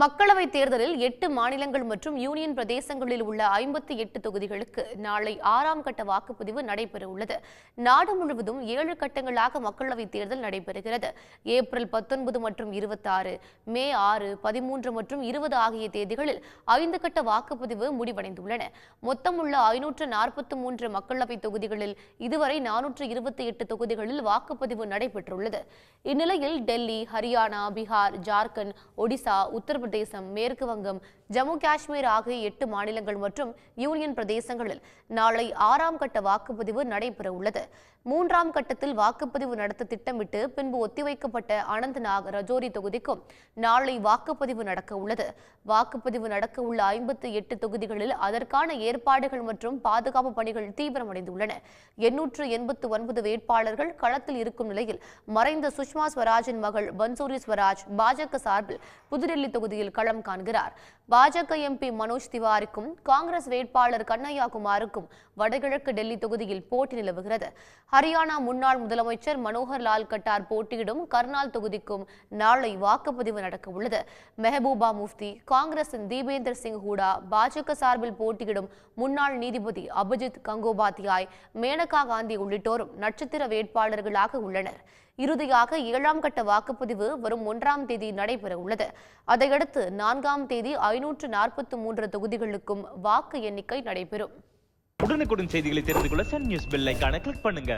மக்களவைத் தேர்தலில் எட்டு மாநிலங்கள் மற்றும் யூனியன் பிரதேசங்களில் உள்ள ஐம்பத்தி எட்டு தொகுதிகளுக்கு நாளை ஆறாம் கட்ட வாக்குப்பதிவு நடைபெறவுள்ளது நாடு முழுவதும் ஏழு கட்டங்களாக மக்களவைத் தேர்தல் நடைபெறுகிறது. ஏப்ரல் பத்தொன்பது மற்றும் இருபத்தாறு மே ஆறு பதிமூன்று மற்றும் இருபது ஆகிய தேதிகளில் ஐந்து கட்ட வாக்குப்பதிவு முடிவடைந்துள்ளன. மொத்தமுள்ள ஐநூற்று நாற்பத்தி மூன்று மக்களவைத் தொகுதிகளில் இதுவரை நானூற்று இருபத்தி எட்டு தொகுதிகளில் வாக்குப்பதிவு நடைபெற்றுள்ளது. இந்நிலையில் டெல்லி ஹரியானா பீகார் ஜார்க்கண்ட் ஒடிசா பிரதேசம் மேற்கு வங்கம் ஜம்மு காஷ்மீர் ஆகிய எட்டு மாநிலங்கள் மற்றும் யூனியன் பிரதேசங்களில் நாளை ஆறாம் கட்ட வாக்குப்பதிவு நடைபெற உள்ளது மூன்றாம் கட்டத்தில் வாக்குப்பதிவு நடத்த திட்டமிட்டு பின்பு ஒத்திவைக்கப்பட்ட அனந்த்நாக் ரஜோரி தொகுதிக்கும் நாளை வாக்குப்பதிவு நடக்க உள்ளது வாக்குப்பதிவு நடக்க உள்ள ஐம்பத்தி எட்டு தொகுதிகளில் அதற்கான ஏற்பாடுகள் மற்றும் பாதுகாப்பு பணிகள் தீவிரமடைந்துள்ளன. எண்ணூற்று எண்பத்து ஒன்பது வேட்பாளர்கள் களத்தில் இருக்கும் நிலையில் மறைந்த சுஷ்மா ஸ்வராஜின் மகள் பன்சூரி ஸ்வராஜ் பாஜக சார்பில் புதுடெல்லி தொகுதி தொகுதியில் களம் காண்கிறார். பாஜக எம்பி மனோஜ் திவாரிக்கும் காங்கிரஸ் வேட்பாளர் கண்ணையா குமாருக்கும் வடகிழக்கு டெல்லி தொகுதியில் போட்டி நிலவுகிறது. ஹரியானா முன்னாள் முதலமைச்சர் மனோகர் லால் கட்டார் போட்டியிடும் கர்னால் தொகுதிக்கும் நாளை வாக்குப்பதிவு நடக்க உள்ளது மெஹபூபா முஃப்தி காங்கிரசின் தீபேந்தர் சிங் ஹூடா பாஜக சார்பில் போட்டியிடும் முன்னாள் நீதிபதி அபிஜித் கங்கோபாத்யாய் மேனகா காந்தி உள்ளிட்டோரும் நட்சத்திர வேட்பாளர்களாக உள்ளனர். இறுதியாக ஏழாம் கட்ட வாக்குப்பதிவு வரும் ஒன்றாம் தேதி நடைபெற உள்ளது அதையடுத்து நான்காம் தேதி ஐநூற்று நாற்பத்தி மூன்று தொகுதிகளுக்கும் வாக்கு எண்ணிக்கை நடைபெறும். உடனுக்குடன் செய்திகளை தெரிந்து கொள்ள சன் நியூஸ் பெல் கிளிக் பண்ணுங்க.